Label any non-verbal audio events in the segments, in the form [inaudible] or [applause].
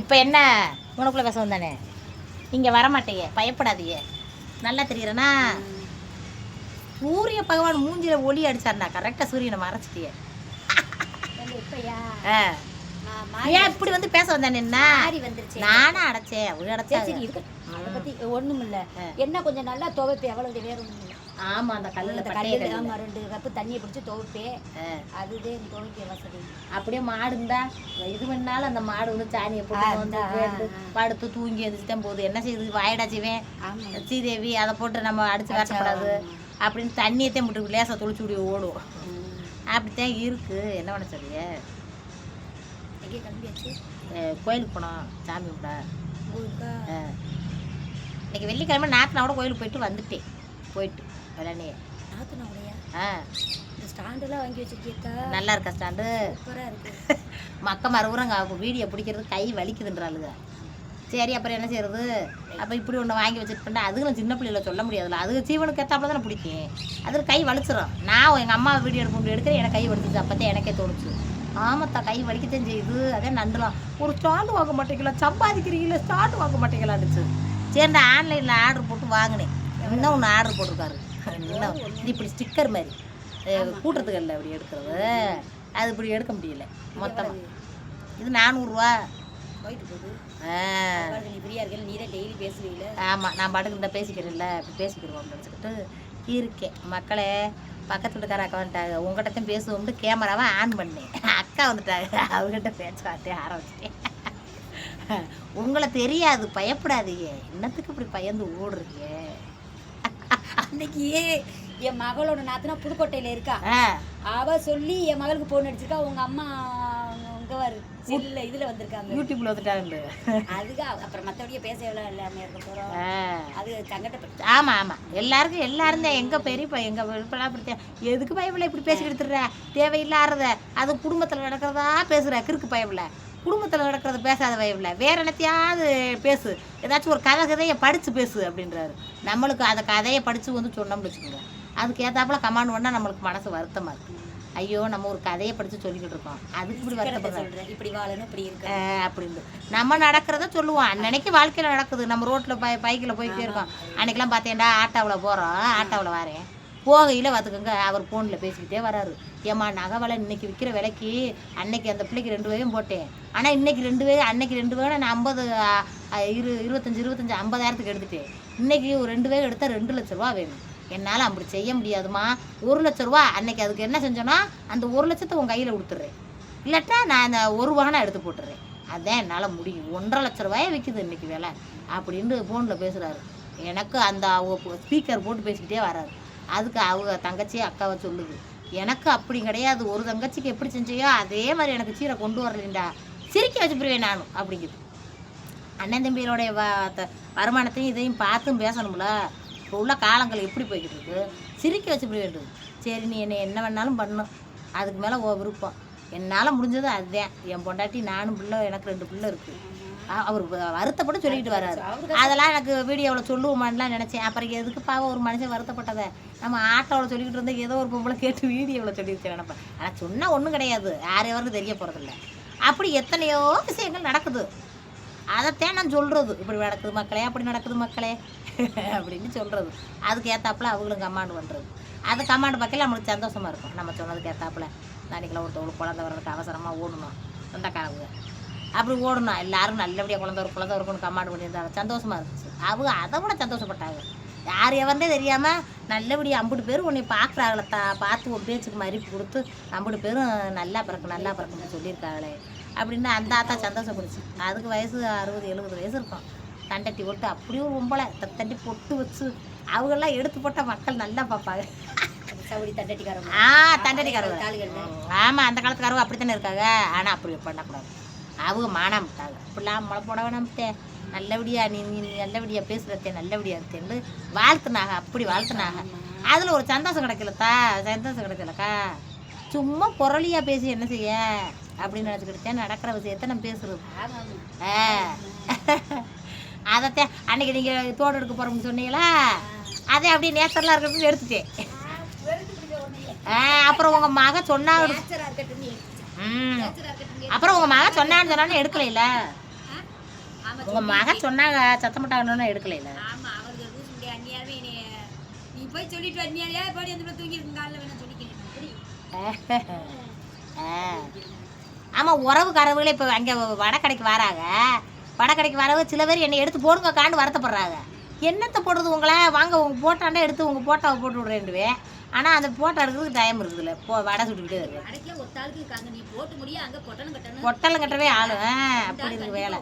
இப்போ என்ன? உனக்குள்ள பேச வந்தானே இங்கே வரமாட்டீங்க பயப்படாதீங்க நல்லா தெரியறனா? சூரிய பகவான் மூஞ்சில ஒளி அடிச்சாருண்ணா கரெக்டாக சூரியனை மறைச்சிட்டிய. ஏன் இப்படி வந்து பேச வந்தானே என்ன? மாறி வந்துருச்சு. நானும் அடைச்சேன் ஒரு சரி அடைச்சா சரி இருக்கு. அதை பத்தி ஒண்ணும் இல்ல என்ன கொஞ்சம் நல்லா துவைப்பு எவ்வளவு வேற ஒண்ணும் இல்ல ஆமா அந்த கல்லில் பட்டைய கல்லில் கல்லில் ஆமா ரெண்டு கப்பு தண்ணியை பிடிச்சி துவைப்பேன் எனக்கு துவைக்க வசதி. அப்படியே மாடு இருந்தா இது பண்ணாலும் அந்த மாடு வந்து சாணியை போட்டு வந்து. படுத்து தூங்கி எந்திரிச்சுதான் போகுது என்ன செய்யுது? வாயடா செய்வேன் சீதேவி அதை போட்டு நம்ம அடிச்சு காட்டக்கூடாது. அப்படின்னு தண்ணியத்தையும் போட்டு லேசாக தொளிச்சு விடி ஓடும் ம். அப்படித்தான் இருக்கு. என்ன பண்ண சொல்லிய எங்கே கிளம்பியாச்சு? கோயிலுக்கு போனோம். சாமி கும்பிட. இன்னைக்கு வெள்ளிக்கிழமை நாத்தினாவோட கோயிலுக்கு போயிட்டு வந்துட்டேன். போயிட்டு. வெள்ளனே நாத்துனா உடையா? ஆ. இந்த ஸ்டாண்டெல்லாம் வாங்கி வச்சிருக்கீக்கா நல்லா இருக்கா ஸ்டாண்டு சூப்பரா இருக்கு. [laughs] மக்க மறுபுறம் வீடியோ பிடிக்கிறது கை வலிக்குதுன்றாளுங்க. சரி அப்புறம் என்ன செய்யறது அப்போ இப்படி ஒன்று வாங்கி வச்சுட்டு அதுகளும் சின்ன பிள்ளைல சொல்ல முடியாதுல்ல. அது ஜீவனுக்கு ஏற்றாப்புல தானே பிடிக்கும். அதில் கை வலிச்சிடும் நான் எங்கள் அம்மா வீடியோ எடுக்க முடியும் எடுக்கிறேன். எனக்கு கை வலிச்சிச்சு அப்போதான் எனக்கே தோணுச்சு. ஆமாத்தா கை வலிக்கத்தான் செய்யுது. அதே நண்டுலாம். ஒரு ஸ்டாண்டு வாங்க மாட்டேங்களா? சம்பாதிக்கிறீங்களா ஸ்டாண்டு வாங்க மாட்டேங்களான்னுச்சு. சரி நான் ஆன்லைனில் ஆர்டர் போட்டு வாங்கினேன். இன்னும் ஒன்று ஆர்டர் போட்டிருக்காரு. இன்னும் இது இப்படி ஸ்டிக்கர் மாதிரி. அஹ் கூட்டுறதுக்கு இல்லை இப்படி எடுக்கிறது. அது இப்படி எடுக்க முடியல மொத்தமாக இது நானூறுரூவா ஆமாம் நான் பாட்டுக்கு இந்த பேசிக்கிறேன்ல இப்படி பேசிக்கிடுவோம் நினச்சிக்கிட்டு இருக்கேன். மக்களே பக்கத்து வீட்டுக்கார அக்கா வந்துட்டாங்க. உங்கள்கிட்ட தான் பேசுவோம்னு கேமராவை ஆன் பண்ணேன். அக்கா வந்துட்டாங்க. அவங்ககிட்ட பேச்சுவார்த்தையே ஆரம்பிச்சிட்டேன். உங்களை தெரியாது பயப்படாதீங்க. என்னத்துக்கு இப்படி பயந்து ஓடுறீங்க? அன்னைக்கு என் மகளோட நாத்தனா புதுக்கோட்டையில இருக்கா. அவ சொல்லி என் மகளுக்கு போன் அடிச்சிருக்கா. உங்க அம்மா உங்க வரு. செல்ல இதுல வந்திருக்காங்க. யூடியூப்ல வந்துட்டாங்க அதுக்கு அப்புறம் மத்தபடியே பேச எவ்வளவு இல்லாம இருக்க போறோம். அது சங்கடப்பட்டு ஆமாம் ஆமாம் எல்லாருக்கும் எல்லாரும் தான் எங்கள் பெரியப்பா எங்கள் பெரியப்பெல்லாம் அப்படித்தான் எதுக்கு பயப்பில்ல இப்படி பேசிக்கிட்டு திரிற? தேவையில்லாதத. அது குடும்பத்தில் நடக்கிறதா பேசுகிற கிறுக்கு பயப்பில்ல குடும்பத்தில் நடக்கிறத பேசாத பயப்பில்ல வேற என்னத்தையாவது பேசு. ஏதாச்சும் ஒரு கதை கதையை படித்து பேசு அப்படின்றாரு. நம்மளுக்கு அந்த கதையை படித்து வந்து சொன்னோம்னு வச்சுக்கோங்க. அதுக்கு ஏத்தாப்புல கமாண்ட் பண்ணால் நம்மளுக்கு மனசு வருத்தமாக இருக்குது ஐயோ நம்ம ஒரு கதையை படித்து சொல்லிக்கிட்டு இருக்கோம். அதுக்கு இப்படி வருத்தப்படுறோம் இப்படி வாழணும் இப்படி இருக்கு அப்படின்னு நம்ம நடக்கிறத சொல்லுவோம். அன்னைக்கு வாழ்க்கையில் நடக்குது. நம்ம ரோட்டில் பை பைக்கில் போய்கிட்டே இருக்கோம். அன்னைக்கெல்லாம் பார்த்தேன்டா ஆட்டோவில் போகிறோம் ஆட்டோவில் வரேன். போகையில் பார்த்துக்கோங்க அவர் ஃபோனில் பேசிக்கிட்டே வராரு. ஏம்மா நகை வலை இன்னைக்கு விற்கிற விலைக்கு அன்னைக்கு அந்த பிள்ளைக்கு ரெண்டு வகையும் போட்டேன். ஆனால் இன்னைக்கு ரெண்டு வகை அன்னைக்கு ரெண்டு வகை நான் ஐம்பது இரு இருபத்தஞ்சி இருபத்தஞ்சி ஐம்பதாயிரத்துக்கு எடுத்துட்டேன். இன்னைக்கு ஒரு ரெண்டு வகை எடுத்தால் ரெண்டு லட்ச ரூபா வேணும். என்னால் அப்படி செய்ய முடியாதும்மா. ஒரு லட்ச ரூபா அன்னைக்கு அதுக்கு என்ன செஞ்சோன்னா அந்த ஒரு லட்சத்தை உன் கையில் கொடுத்துட்றேன். இல்லாட்டா நான் அந்த ஒரு வாகனம் எடுத்து போட்டுறேன் அதான் என்னால் முடியும். ஒன்றரை லட்ச ரூபாயே விற்கிது இன்னைக்கு விலை. அப்படின்னு ஃபோனில் பேசுகிறாரு எனக்கு அந்த ஸ்பீக்கர் போட்டு பேசிக்கிட்டே வராரு. அதுக்கு அவங்க தங்கச்சி அக்காவை சொல்லுது. எனக்கு அப்படி கிடையாது. ஒரு தங்கச்சிக்கு எப்படி செஞ்சையோ அதே மாதிரி எனக்கு சீரை கொண்டு வரலண்டா. சிரிக்க வச்சுப்பிடுவேன் நானும் அப்படிங்குது. அண்ணன் தம்பியோடைய வ வருமானத்தையும் இதையும் பார்த்தும் பேசணும்ல. இப்போ உள்ள காலங்கள் எப்படி போய்கிட்டு இருக்கு சிரிக்க வச்சுப்பிட வேண்டும் சரி நீ என்னை என்ன வேணாலும் பண்ணும் அதுக்கு மேலே ஓ விருப்பம். என்னால் முடிஞ்சது அதுதான். என் பொண்டாட்டி நானும் பிள்ளை எனக்கு ரெண்டு பிள்ளை இருக்குது அவர் வருத்தப்பட்டு சொல்லிக்கிட்டு வராரு. அதெல்லாம் எனக்கு வீடியோவில் சொல்லுவோமான்லாம் நினச்சேன். அப்புறம் எதுக்கு பாவம் ஒரு மனுஷன் வருத்தப்பட்டதை? நம்ம ஆட்டோவில் சொல்லிக்கிட்டு இருந்தா ஏதோ ஒரு பொம்பளை கேட்டு வீடியோவில் சொல்லியிருக்கேன் நினைப்பேன். ஆனால் சொன்னால் ஒன்றும் கிடையாது. யார் எவருக்கும் தெரிய போகிறதில்ல அப்படி எத்தனையோ விஷயங்கள் நடக்குது. அதைத்தான் நான் சொல்கிறது இப்படி நடக்குது மக்களே அப்படி நடக்குது மக்களே [laughs] அப்படின்னு சொல்கிறது அதுக்கு ஏத்தாப்புல அவங்களும் கமாண்ட் பண்ணுறது அது கமாண்ட் பார்க்கல நம்மளுக்கு சந்தோஷமாக இருக்கும். நம்ம சொன்னதுக்கு ஏத்தாப்புல நாளைக்கெல்லாம் ஒருத்தவங்களுக்கு குழந்தை வர்றதுக்கு அவசரமாக ஓடணும். சொந்தக்காரங்க. அப்படி ஓடணும். எல்லாரும் நல்லபடியாக குழந்தை ஒரு குழந்தை இருக்குன்னு கமாண்ட் பண்ணியிருந்தாங்க. சந்தோஷமாக இருந்துச்சு. அவங்க அதை விட சந்தோஷப்பட்டாங்க. யார் எவர்னே தெரியாமல் நல்லபடியாக ஐம்பது பேர் உன்னை பார்க்குறாங்களே தா பார்த்து ஒரு பேச்சுக்கு மதிப்பு கொடுத்து ஐம்பது பேரும் நல்லா பிறக்கும் நல்லா பிறக்கும்னு சொல்லியிருக்காங்களே. அப்படின்னு அந்த ஆத்தா சந்தோஷப்படுச்சு. அதுக்கு வயசு அறுபது எழுபது வயசு இருக்கும். தண்டட்டி போட்டு அப்படியே ஒரு பொம்பளை தண்டி பொட்டு வச்சு அவங்கெல்லாம் எடுத்து போட்டால் மக்கள் நல்லா பார்ப்பாங்க. சவுடி தண்டட்டிக்காரங்க. ஆ ஆமாம் அந்த காலத்துக்காரங்க அப்படி தானே இருக்காங்க. ஆனால் அப்படி பண்ணக்கூடாது. அவங்க மானம் விட்டாங்க. இப்படிலாம் மழை போட வேணாம்த்தே நல்லபடியா நீ நீ நல்லபடியா பேசுகிறத்தே நல்லபடியா இருக்கேன்னு வாழ்த்துனாங்க. அப்படி வாழ்த்துனாங்க. அதில் ஒரு சந்தோஷம் கிடைக்கலத்தா? சந்தோஷம் கிடைக்கலக்கா? சும்மா பொருளியாக பேசி என்ன செய்ய? அப்படின்னு நினச்சிக்கிட்டு நடக்கிற விஷயத்த பேசுறது. ஆமா ஆமா ஆ. அதைத்தான். அன்னைக்கு நீங்கள் தோடு எடுக்க போகிறோம்னு சொன்னீங்களா? அதே அப்படியே நேச்சரலாக இருக்கிறது எடுத்துட்டேன். ஆ, அப்புறம் உங்கள் மக சொன்னா ம். அப்புறம் உங்கள் மக சொன்னான்னு சொன்னாலும் எடுக்கலைல ஆமா உங்கள் மக சொன்னாங்க சத்தம் போட்டாங்கன்னு எடுக்கல ஆமா அவருக்கு லூசு முடியாது அந்நியாரமே என்னைய நீ போய் சொல்லிட்டு அந்நியாரியா போய் அந்த தூங்கி காலைல வேணா சொல்லிக்கிறேன் ஆமாம் இப்போ அங்கே வடக்கடைக்கு வராங்க. வடக்கடைக்கு வரவங்க சில பேர் என்னை எடுத்து போடுங்கக்கான்னு வருத்தப்படுறாங்க. என்னத்தை போடுறது உங்களை? வாங்க உங்கள் போட்டாண்டா எடுத்து உங்கள் போட்டாவை போட்டு விட்றேன்டுவேன் ஆனால் அந்த போட்டோ எடுக்கிறதுக்கு டைம் இருக்குதுல்ல. போ வடை சுட்டுக்கிட்டே இருக்கு அடைக்கல ஒத்தாளுக்கு இருக்காங்க. நீ போட்டு முடிய அங்க பொட்டணும் கட்டணும். பொட்டலம் கட்டவே ஆளு. ஆ, அப்படி இருக்கு வேலை.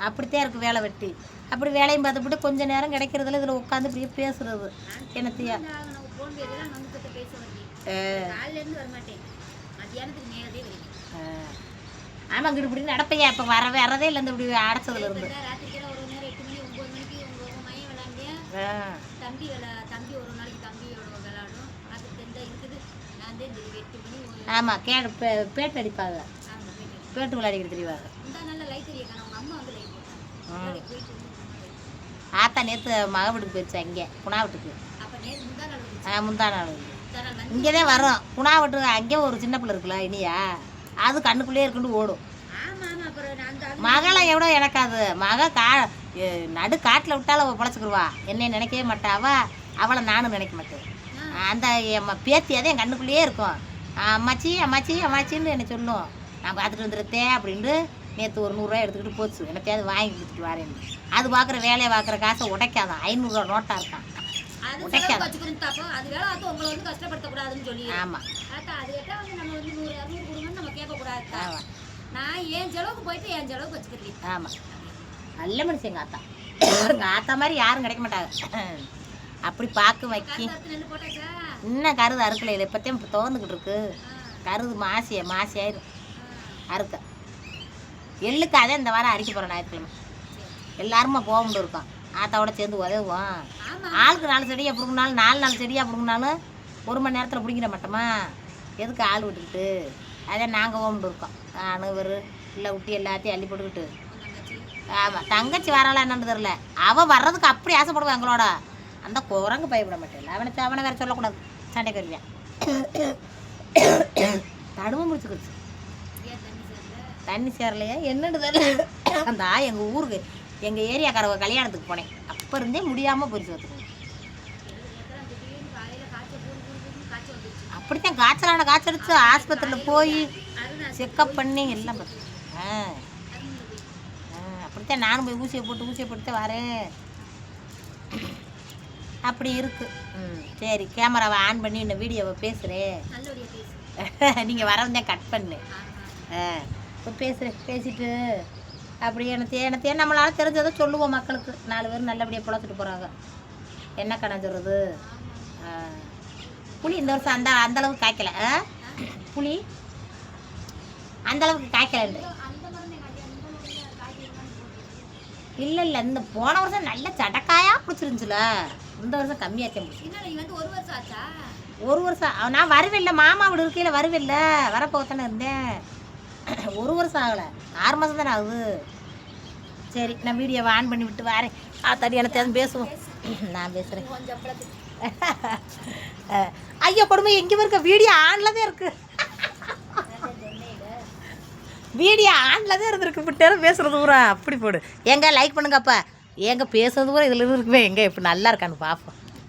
அப்படித்தான் இருக்கு வேலை வெட்டி. அப்படி வேலையும் பார்த்துப்புட்டு கொஞ்ச நேரம் கிடைக்கிறதுல இதில் உட்காந்து இப்படியே பேசுறது. என்னத்தையா ஆமாம் இங்கிட்டு இப்படி நடப்பையா? இப்போ வர வரதே இல்லை இந்த இப்படி அடைச்சதுல இருந்து. ஆ. தம்பி விளா தம்பி ஒரு நாளைக்கு தம்பியோட விளையாடும் அது தெரிஞ்சா இருக்குது. நான் தான் இந்த மணி ஒரு- ஆமாம் கே பே- பேட்டு அடிப்பாங்க. பேட்டு விளையாடிக்கிட்டு நல்ல லைட் அவங்க அம்மா வந்து லைட் போட்டாங்க வந்து ஆத்தா நேற்று மக வீட்டுக்கு போயிடுச்சு அங்கே குணா வீட்டுக்கு. ஆ, முந்தா நாள் வந்து. இங்கே தான் வரும் குணா வீட்டுக்கு அங்கே ஒரு சின்ன பிள்ளை இருக்குல்ல இனியா. அது கண்ணுக்குள்ளேயே இருக்குன்னு ஓடும். மகளை எவ்வளோ எனக்கு அது மக கா நடு காட்டில் விட்டாலும் அவள் பொழைச்சிக்கிருவா. என்னை நினைக்கவே மாட்டா. அவ அவளை நானும் நினைக்க மாட்டேன். அந்த என் பேத்தி அதே என் கண்ணுக்குள்ளேயே இருக்கும். அம்மாச்சி அம்மாச்சி அம்மாச்சின்னு என்னை சொல்லும். நான் பார்த்துட்டு வந்துருத்தேன் அப்படின்ட்டு நேற்று ஒரு நூறுரூவா எடுத்துக்கிட்டு போச்சு. என்னத்தையாவது வாங்கி கொடுத்துட்டு வரேன். அது பார்க்குற வேலையை பார்க்குற காசை உடைக்காதான். ஐநூறுரூவா நோட்டாக இருக்கான். ஆமாம் ஆமாம் நல்ல மனுஷன் எங்கள் ஆத்தா. எங்கள் ஆத்தா மாதிரி யாரும் கிடைக்க மாட்டாங்க. அப்படி பார்க்க வைக்கி. இன்னும் கருது அறுக்கல? இல்லை இப்போத்தையும் இப்போ துவந்துக்கிட்டு இருக்கு. கருது மாசிய மாசி ஆயிரும் அறுக்க. எள்ளுக்கு அதே இந்த வாரம் அரிக்க போகிறோம் ஞாயிற்றுக்கிழமை. எல்லாருமா போக முடியும் இருக்கோம் ஆத்தாவோட சேர்ந்து உதவுவோம் ஆளுக்கு நாலு செடியாக பிடுங்கினாலும் நாலு நாலு செடியாக பிடுங்கினாலும் ஒரு மணி நேரத்தில் பிடிங்கிட மாட்டோமா? எதுக்கு ஆள் விட்டுக்கிட்டு? அதே நாங்கள் ஓம்பிட்டு இருக்கோம். அணுவர் இல்லை விட்டி எல்லாத்தையும் அள்ளி போட்டுக்கிட்டு ஆமாம் தங்கச்சி வராளா என்னன்னு தெரில அவள் வர்றதுக்கு அப்படி ஆசைப்படுவான் எங்களோட. அந்த குரங்கு பயப்பட மாட்டேன். அவனை அவனை வேறு சொல்லக்கூடாது. சண்டைக்கு வருவேன் தடுமை முடிச்சுக்கிடுச்சு. தண்ணி சேரலையா? என்னன்னு தெரியல. அந்த எங்கள் ஊருக்கு எங்கள் ஏரியாக்காரவ கல்யாணத்துக்கு போனேன். அப்போ இருந்தே முடியாமல் போயிடுச்சு பார்த்துக்கோங்க காய்ச்சல் அப்படித்தான் காய்ச்சலான காய்ச்சடிச்சு ஆஸ்பத்திரியில் போய் செக்கப் பண்ணி எல்லாம் பார்த்து ஆ, அப்படித்தான் நானும் போய் ஊசியை போட்டு ஊசியை போட்டு தான் வரேன். அப்படி இருக்கு. ம். சரி கேமராவை ஆன் பண்ணி இந்த வீடியோவை பேசுகிறேன் நீங்கள் [laughs] வரவந்தேன் கட் பண்ணு. ஆ இப்போ பேசுகிறேன் பேசிட்டு. அப்படி எனக்கு எனக்கு நம்மளால தெரிஞ்சதை சொல்லுவோம் மக்களுக்கு. நாலு பேர் நல்லபடியாக பிழைச்சிட்டு போகிறாங்க என்ன கடன் சொல்கிறது. புளி இந்த வருஷம் அந்த அந்த அளவுக்கு காய்க்கல? புளி அந்த அளவுக்கு இல்லை இல்லை இந்த போன வருஷம் நல்ல சடக்காயாக பிடிச்சிருந்துச்சுல. இந்த வருஷம் பிடிச்சி. நீ வந்து ஒரு வருஷம் ஆச்சா? ஒரு வருஷம் நான் வருவில்ல மாமா வீடு இருக்கையில் வருவில்ல வரப்போகத்தானே இருந்தேன். ஒரு வருஷம் ஆகலை. ஆறு மாதம் தானே ஆகுது. சரி நான் வீடியோவை ஆன் பண்ணி விட்டு வரேன். ஆத்தாடி எனக்கு பேசுவோம். நான் பேசுகிறேன் [laughs] ஐயா கொடுமை எங்கே இருக்க வீடியோ ஆன்ல தான் இருக்கு. வீடியோ ஆன்ல தான் இருந்திருக்கு இப்படி நேரம் பேசுறது பூரா. அப்படி போடு. எங்க லைக் பண்ணுங்கப்பா எங்க பேசுறது பூரா இதில் இருக்குமே. எங்க இப்போ நல்லா இருக்கான்னு பார்ப்போம்